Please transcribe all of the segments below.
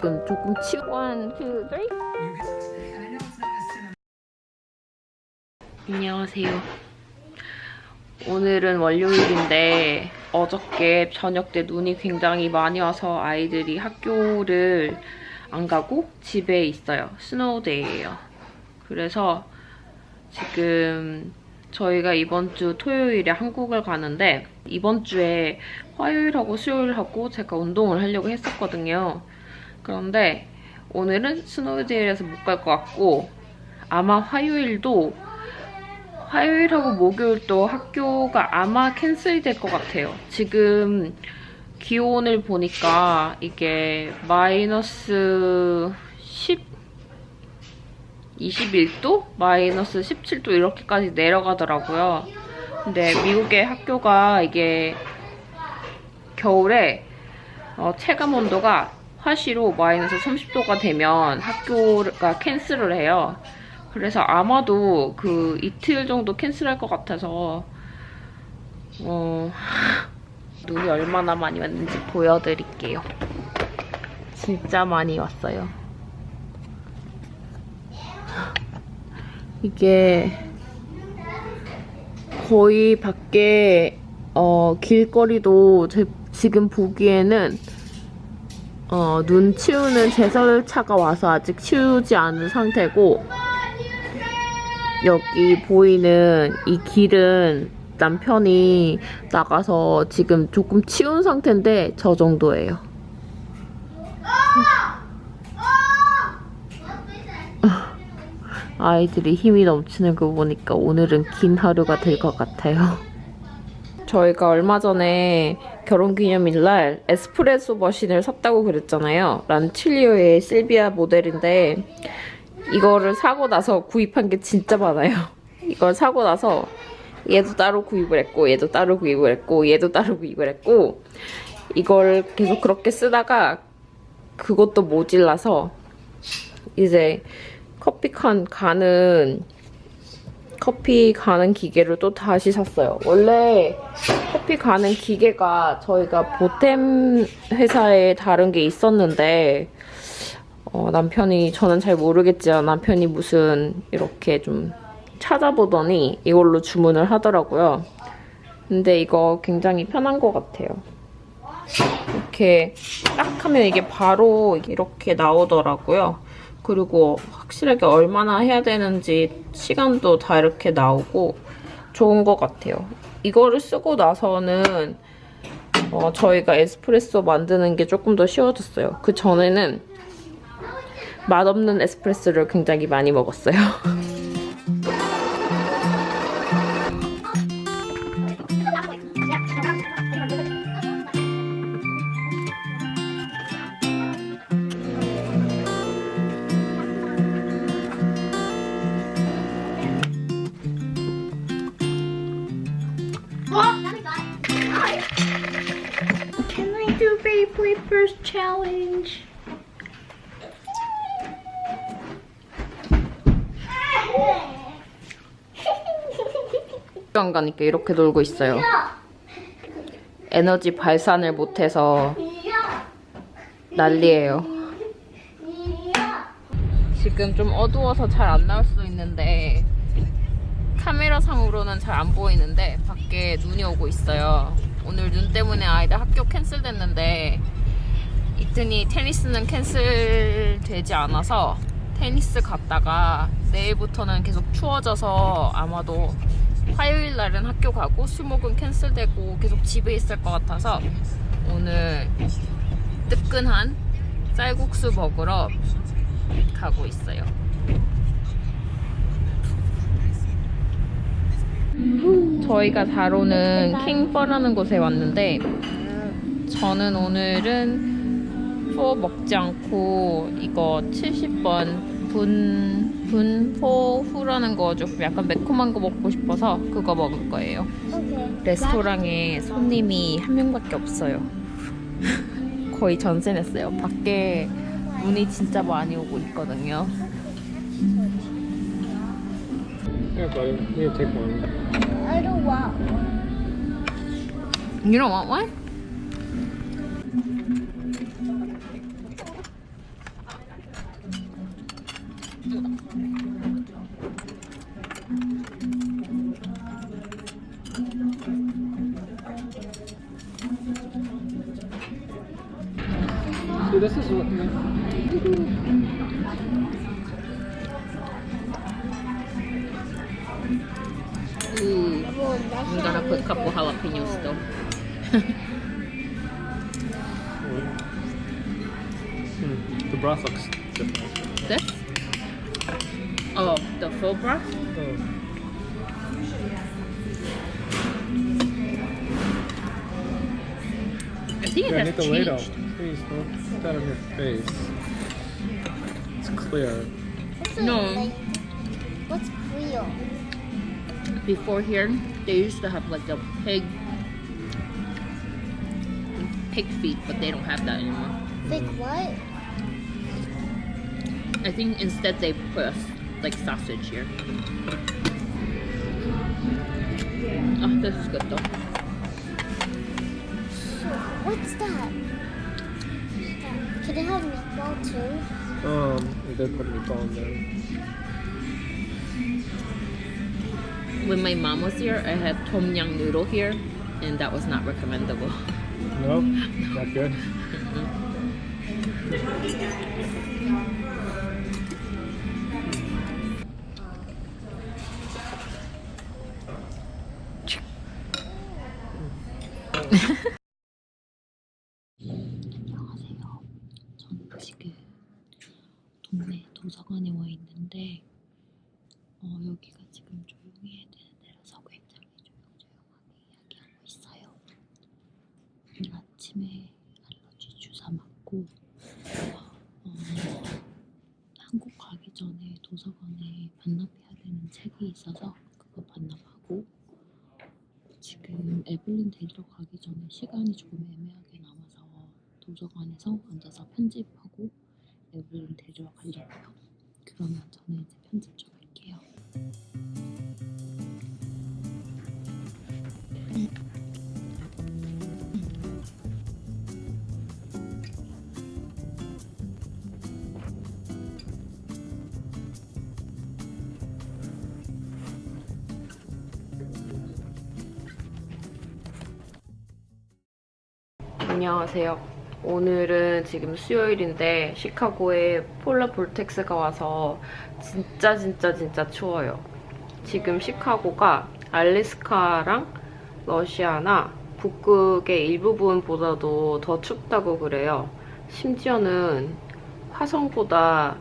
지금 조금 치우. One, two, three. 안녕하세요. 오늘은 월요일인데 어저께 저녁 때 눈이 굉장히 많이 와서 아이들이 학교를 안 가고 집에 있어요. 스노우데이예요. 그래서 지금 저희가 이번 주 토요일에 한국을 가는데 이번 주에 화요일하고 수요일하고 제가 운동을 하려고 했었거든요. 그런데 오늘은 스노우데이라서 못 갈 것 같고 아마 화요일도 화요일하고 목요일도 학교가 아마 캔슬이 될 것 같아요. 지금 기온을 보니까 이게 마이너스 10, 21도? 마이너스 17도 이렇게까지 내려가더라고요. 근데 미국의 학교가 이게 겨울에 어, 체감 온도가 화시로 마이너스 30도가 되면 학교가 캔슬을 해요. 그래서 아마도 그 이틀 정도 캔슬할 것 같아서 어, 눈이 얼마나 많이 왔는지 보여드릴게요. 진짜 많이 왔어요. 이게 거의 밖에 어, 길거리도 제, 지금 보기에는 어, 눈 치우는 제설차가 와서 아직 치우지 않은 상태고 여기 보이는 이 길은 남편이 나가서 지금 조금 치운 상태인데 저 정도예요. 아이들이 힘이 넘치는 거 보니까 오늘은 긴 하루가 될 것 같아요. 저희가 얼마 전에 결혼기념일날 에스프레소 머신을 샀다고 그랬잖아요. 란칠리오의 실비아 모델인데 이거를 사고 나서 구입한 게 진짜 많아요. 이걸 사고 나서 얘도 따로 구입을 했고 얘도 따로 구입을 했고 얘도 따로 구입을 했고 이걸 계속 그렇게 쓰다가 그것도 모질라서 이제 커피칸 가는 커피 가는 기계를 또 다시 샀어요. 원래 커피 가는 기계가 저희가 보템 회사에 다른 게 있었는데 어, 남편이 저는 잘 모르겠지만 남편이 무슨 이렇게 좀 찾아보더니 이걸로 주문을 하더라고요. 근데 이거 굉장히 편한 것 같아요. 이렇게 딱 하면 이게 바로 이렇게 나오더라고요. 그리고 확실하게 얼마나 해야 되는지 시간도 다 이렇게 나오고 좋은 것 같아요. 이거를 쓰고 나서는 어, 저희가 에스프레소 만드는 게 조금 더 쉬워졌어요. 그 전에는 맛없는 에스프레소를 굉장히 많이 먹었어요. first challenge? 학교 가니까 이렇게 놀고 있어요. 에너지 발산을 못해서 난리예요. 지금 좀 어두워서 잘 안 나올 수 있는데 카메라 상으로는 잘 안 보이는데 밖에 눈이 오고 있어요. 오늘 눈 때문에 아이들 학교 캔슬됐는데 이튼이 테니스는 캔슬되지 않아서 테니스 갔다가 내일부터는 계속 추워져서 아마도 화요일 날은 학교 가고 수목은 캔슬되고 계속 집에 있을 것 같아서 오늘 뜨끈한 쌀국수 먹으러 가고 있어요. 저희가 다로는 킹퍼라는 곳에 왔는데 저는 오늘은 포 먹지 않고 이거 70번 분 분포 후라는 거 조금 약간 매콤한 거 먹고 싶어서 그거 먹을 거예요. 레스토랑에 손님이 한 명밖에 없어요. 거의 전세 냈어요. 밖에 눈이 진짜 많이 오고 있거든요. Want one. You don't want one? So this is what Ooh, I'm gonna put a couple jalapenos though. Hmm. the broth looks different. This? The full broth? Oh. I think it Yeah, has need the ladle. changed. Please don't put that on your face. It's clear. What's it No. like? What's Creole? Before here, they used to have like the pig pig feet, but they don't have that anymore. Like what? I think instead they put a, like sausage here. Oh, this is good though. What's that? Can it have meatball too? Um, we did put meatball in there. When my mom was here, I had tom yum noodle here, and that was not recommendable. No, not good. 안녕하세요. 저는 지금 동네 도서관에 와 있는데 어, 여기가 지금 조용해야 되는 데라서 굉장히 조용조용하게 이야기하고 있어요. 아침에 알러지 주사 맞고 어, 한국 가기 전에 도서관에 반납해야 되는 책이 있어서 그거 반납하고 지금 에블린 데리러 가기 전에 시간이 조금 애매하게 남아서 도서관에서 앉아서 편집하고 에블린 데리러 가려고요. 그러면 저는 이제 편집 좀 할게요. 안녕하세요. 오늘은 지금 수요일인데 시카고에 폴라 볼텍스가 와서 진짜 진짜 진짜 추워요. 지금 시카고가 알래스카랑 러시아나 북극의 일부분보다도 더 춥다고 그래요. 심지어는 화성보다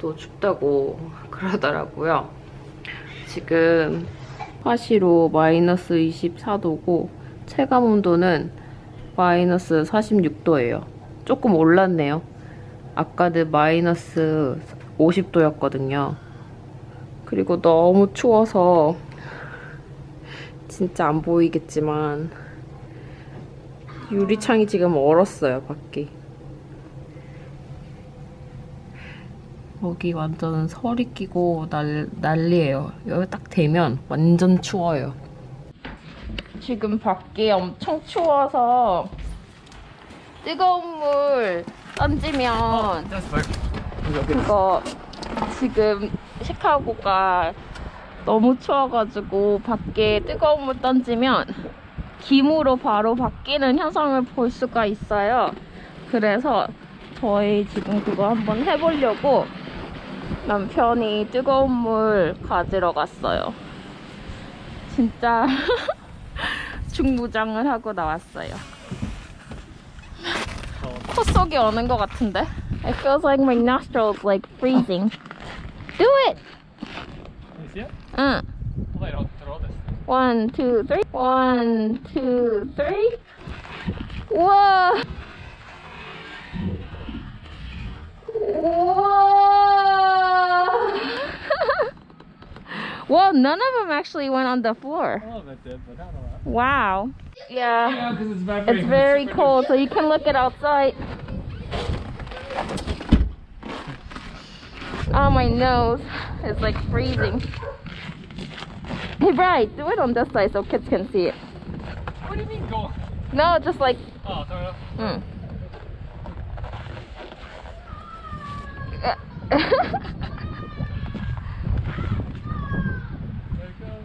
더 춥다고 그러더라고요. 지금 화시로 마이너스 24도고 체감 온도는 마이너스 46도예요. 조금 올랐네요. 아까는 마이너스 50도였거든요. 그리고 너무 추워서 진짜 안 보이겠지만 유리창이 지금 얼었어요, 밖이. 여기 완전 설이 끼고 날, 난리예요. 여기 딱 되면 완전 추워요. 지금 밖이 엄청 추워서 뜨거운 물 던지면 그거 지금 시카고가 너무 추워가지고 밖에 뜨거운 물 던지면 김으로 바로 바뀌는 현상을 볼 수가 있어요. 그래서 저희 지금 그거 한번 해보려고 남편이 뜨거운 물 가지러 갔어요. 진짜 중무장을 하고 나왔어요. 코 속이 어는 것 같은데? It feels like my nostrils like freezing. Do it! You see it? 응. Hold on, I'll throw this. One, two, three. One, two, three. Whoa! Whoa! well, none of them actually went on the floor. All of it did, but not a lot. Wow. Yeah. Yeah, because it's very, It's very cold, so you can look it outside. Oh, my nose is like freezing. Hey, Bri, do it on this side so kids can see it. What do you mean go? No, just like, Oh, throw it up. mm. There it goes.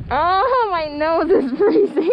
oh, my nose is freezing.